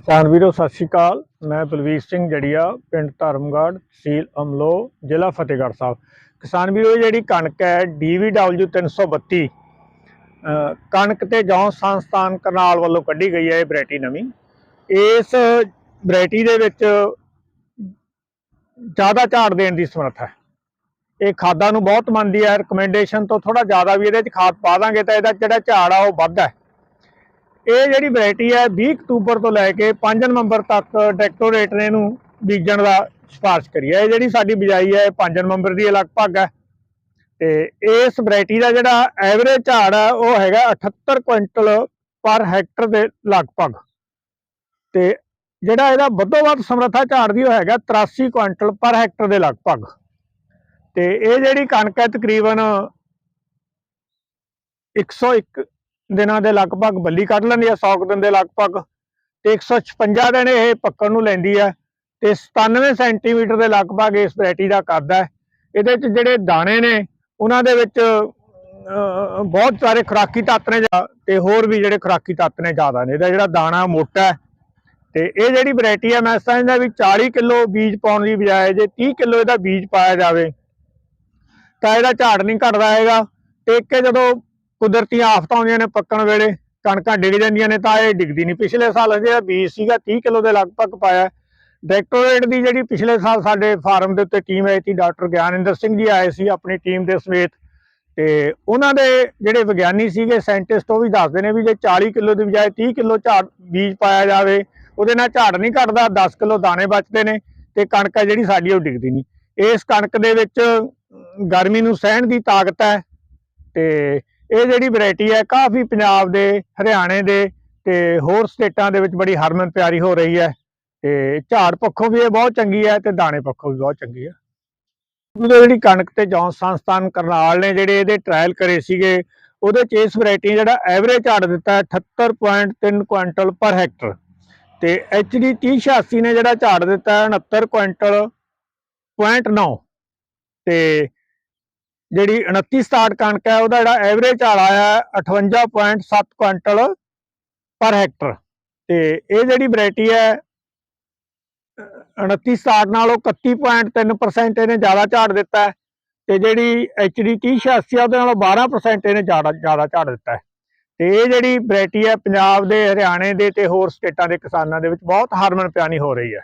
ਕਿਸਾਨ ਵੀਰੋ, ਸਤਿ ਸ਼੍ਰੀ ਅਕਾਲ। ਮੈਂ ਬਲਵੀਰ ਸਿੰਘ ਜੜੀਆ, ਪਿੰਡ ਧਰਮਗੜ੍ਹ, ਤਹਿਸੀਲ ਅਮਲੋ, ਜ਼ਿਲ੍ਹਾ ਫਤਿਹਗੜ੍ਹ ਸਾਹਿਬ। ਕਿਸਾਨ ਵੀਰੋ ਜਿਹੜੀ ਕਣਕ ਹੈ DVW 332 ਅਹ ਕਣਕ ਤੇ ਜੌਂ ਸੰਸਥਾਨ ਕਰਨਾਲ ਵੱਲੋਂ ਕੱਢੀ ਗਈ ਹੈ ਇਹ ਵੈਰਾਈਟੀ ਨਵੀਂ। ਇਸ ਵੈਰਾਈਟੀ ਦੇ ਵਿੱਚ ਜ਼ਿਆਦਾ ਝਾੜ ਦੇਣ ਦੀ ਸਮਰੱਥਾ ਹੈ। ਇਹ ਖਾਦਾਂ ਨੂੰ ਬਹੁਤ ਮੰਨਦੀ ਹੈ। ਰეკਮੈਂਡੇਸ਼ਨ ਤੋਂ ਥੋੜਾ ਜ਼ਿਆਦਾ ਵੀ ਇਹਦੇ ਚ ਖਾਦ ਪਾ ਦਾਂਗੇ ਤਾਂ ਇਹਦਾ ਜਿਹੜਾ ਝਾੜ ਆ ਉਹ ਵੱਧਦਾ ਹੈ। ਇਹ ਜਿਹੜੀ ਵੈਰਾਈਟੀ ਹੈ 20 ਅਕਤੂਬਰ ਤੋਂ ਲੈ ਕੇ 5 ਨਵੰਬਰ ਤੱਕ ਡਾਇਰੈਕਟੋਰੇਟ ਨੇ ਇਹਨੂੰ ਬੀਜਣ ਦਾ ਸਿਫਾਰਿਸ਼ ਕਰੀ ਹੈ ਇਹ ਜਿਹੜੀ ਸਾਡੀ ਬਿਜਾਈ ਹੈ 5 ਨਵੰਬਰ ਦੀ ਲਗਭਗ ਹੈ ਤੇ ਇਸ ਵੈਰਾਈਟੀ ਦਾ ਜਿਹੜਾ ਐਵਰੇਜ ਝਾੜ ਹੈ ਉਹ ਹੈਗਾ 78 ਕੁਇੰਟਲ ਪਰ ਹੈਕਟਰ ਦੇ ਲਗਭਗ। ਤੇ ਜਿਹੜਾ ਇਹਦਾ ਵੱਧੋ ਵੱਧ ਸਮਰੱਥਾ ਝਾੜ ਦੀ, ਉਹ ਹੈਗਾ 83 ਕੁਇੰਟਲ ਪਰ ਹੈਕਟਰ ਦੇ ਲਗਭਗ। ਤੇ ਇਹ ਜਿਹੜੀ ਕਣਕ ਹੈ ਤਕਰੀਬਨ 101 ਦਿਨਾਂ ਦੇ ਲਗਭਗ ਬੱਲੀ ਕੱਢ ਲੈਂਦੀ ਹੈ 100 ਕੁ ਦਿਨ ਦੇ ਲਗਭਗ। ਤੇ 156 ਦਿਨ ਇਹ ਪੱਕਣ ਨੂੰ ਲੈਂਦੀ ਹੈ ਤੇ 97 ਸੈਂਟੀਮੀਟਰ ਦੇ ਲਗਭਗ ਇਸ ਵੈਰਾਈਟੀ ਦਾ ਕੱਦ ਹੈ ਇਹਦੇ ਵਿੱਚ ਜਿਹੜੇ ਦਾਣੇ ਨੇ, ਉਹਨਾਂ ਦੇ ਵਿੱਚ ਬਹੁਤ ਸਾਰੇ ਖੁਰਾਕੀ ਤੱਤ ਨੇ ਤੇ ਹੋਰ ਵੀ ਜਿਹੜੇ ਖੁਰਾਕੀ ਤੱਤ ਨੇ ਜ਼ਿਆਦਾ ਨੇ। ਇਹਦਾ ਜਿਹੜਾ ਦਾਣਾ ਮੋਟਾ ਹੈ, ਤੇ ਇਹ ਜਿਹੜੀ ਵੈਰਾਈਟੀ ਹੈ ਮੈਂ ਸਮਝਦਾ ਵੀ 40 ਕਿਲੋ ਬੀਜ ਪਾਉਣ ਦੀ ਬਜਾਏ ਜੇ 30 ਕਿਲੋ ਇਹਦਾ ਬੀਜ ਪਾਇਆ ਜਾਵੇ, ਤਾਂ ਇਹਦਾ ਝਾੜ ਨਹੀਂ ਘਟਦਾ ਹੈਗਾ। ਤੇ ਇੱਕ ਜਦੋਂ ਕੁਦਰਤੀਆਂ ਆਫਤਾਂ ਆਉਂਦੀਆਂ ਨੇ ਪੱਕਣ ਵੇਲੇ, ਕਣਕਾਂ ਡਿੱਗ ਜਾਂਦੀਆਂ ਨੇ ਤਾਂ ਇਹ ਡਿੱਗਦੀ ਨਹੀਂ। ਪਿਛਲੇ ਸਾਲ ਜਿਹੜਾ ਬੀਜ ਸੀਗਾ 30 ਕਿਲੋ ਦੇ ਲਗਭਗ ਪਾਇਆ। ਡਾਇਰੈਕਟੋਰੇਟ ਦੀ ਜਿਹੜੀ ਪਿਛਲੇ ਸਾਲ ਸਾਡੇ ਫਾਰਮ ਦੇ ਉੱਤੇ ਟੀਮ ਆਈ ਸੀ, ਡਾਕਟਰ ਗਿਆਨਿੰਦਰ ਸਿੰਘ ਜੀ ਆਏ ਸੀ ਆਪਣੀ ਟੀਮ ਦੇ ਸਮੇਤ। ਤੇ ਉਹਨਾਂ ਦੇ ਜਿਹੜੇ ਵਿਗਿਆਨੀ ਸੀਗੇ, ਸਾਇੰਟਿਸਟ, ਉਹ ਵੀ ਦੱਸਦੇ ਨੇ ਵੀ ਜੇ 40 ਕਿਲੋ ਦੀ ਬਜਾਏ 30 ਕਿਲੋ ਝਾੜ ਬੀਜ ਪਾਇਆ ਜਾਵੇ, ਉਹਦੇ ਨਾਲ ਝਾੜ ਨਹੀਂ ਘਟਦਾ 10 ਕਿਲੋ ਦਾਣੇ ਬਚਦੇ ਨੇ ਤੇ ਕਣਕ ਜਿਹੜੀ ਸਾਡੀ ਉਹ ਡਿੱਗਦੀ ਨਹੀਂ। ਇਸ ਕਣਕ ਦੇ ਵਿੱਚ ਗਰਮੀ ਨੂੰ ਸਹਿਣ ਦੀ ਤਾਕਤ ਹੈ ਤੇ ਇਹ ਜਿਹੜੀ ਵੈਰਾਈਟੀ ਹੈ, ਕਾਫੀ ਪੰਜਾਬ ਦੇ, ਹਰਿਆਣੇ ਦੇ ਤੇ ਹੋਰ ਸਟੇਟਾਂ ਦੇ ਵਿੱਚ ਬੜੀ ਹਰਮਨ ਪਿਆਰੀ ਹੋ ਰਹੀ ਹੈ ਤੇ ਝਾੜ ਪੱਖੋਂ ਵੀ ਇਹ ਬਹੁਤ ਚੰਗੀ ਹੈ ਤੇ ਦਾਣੇ ਪੱਖੋਂ ਵੀ ਬਹੁਤ ਚੰਗੀ ਹੈ। ਉਹਦੇ ਜਿਹੜੀ ਕਣਕ ਤੇ ਜੌਂ ਸੰਸਥਾਨ ਕਰਨਾਲ ਨੇ ਜਿਹੜੇ ਇਹਦੇ ਟ੍ਰਾਇਲ ਕਰੇ ਸੀਗੇ, ਉਹਦੇ ਚ ਇਸ ਵੈਰਾਈਟੀ ਜਿਹੜਾ ਐਵਰੇਜ ਝਾੜ ਦਿੱਤਾ ਹੈ 78.3 ਕੁਇੰਟਲ ਪਰ ਹੈਕਟਰ ਤੇ HD 3086 ਨੇ ਜਿਹੜਾ ਝਾੜ ਦਿੱਤਾ ਹੈ 69 ਕੁਇੰਟਲ 0.9 ਤੇ ਜਿਹੜੀ 29 ਸਟਾਰਟ ਕਣਕ ਹੈ, ਉਹਦਾ ਜਿਹੜਾ ਐਵਰੇਜ ਝਾੜ ਆਇਆ ਹੈ 58.7 ਕੁਇੰਟਲ ਪਰ ਹੈਕਟਰ ਤੇ ਇਹ ਜਿਹੜੀ ਵੈਰਾਈਟੀ ਹੈ, ਅਹ 29 ਸਟਾਰਟ ਨਾਲੋਂ 31.3% ਇਹਨੇ ਜ਼ਿਆਦਾ ਝਾੜ ਦਿੱਤਾ ਹੈ। ਤੇ ਜਿਹੜੀ HD 3086 ਆ, ਉਹਦੇ ਨਾਲੋਂ 12% ਇਹਨੇ ਜ਼ਿਆਦਾ ਜ਼ਿਆਦਾ ਝਾੜ ਦਿੱਤਾ ਹੈ। ਤੇ ਇਹ ਜਿਹੜੀ ਵੈਰਾਈਟੀ ਹੈ, ਪੰਜਾਬ ਦੇ, ਹਰਿਆਣੇ ਦੇ ਤੇ ਹੋਰ ਸਟੇਟਾਂ ਦੇ ਕਿਸਾਨਾਂ ਦੇ ਵਿੱਚ ਬਹੁਤ ਹਰਮਨ ਪਿਆਨੀ ਹੋ ਰਹੀ ਹੈ।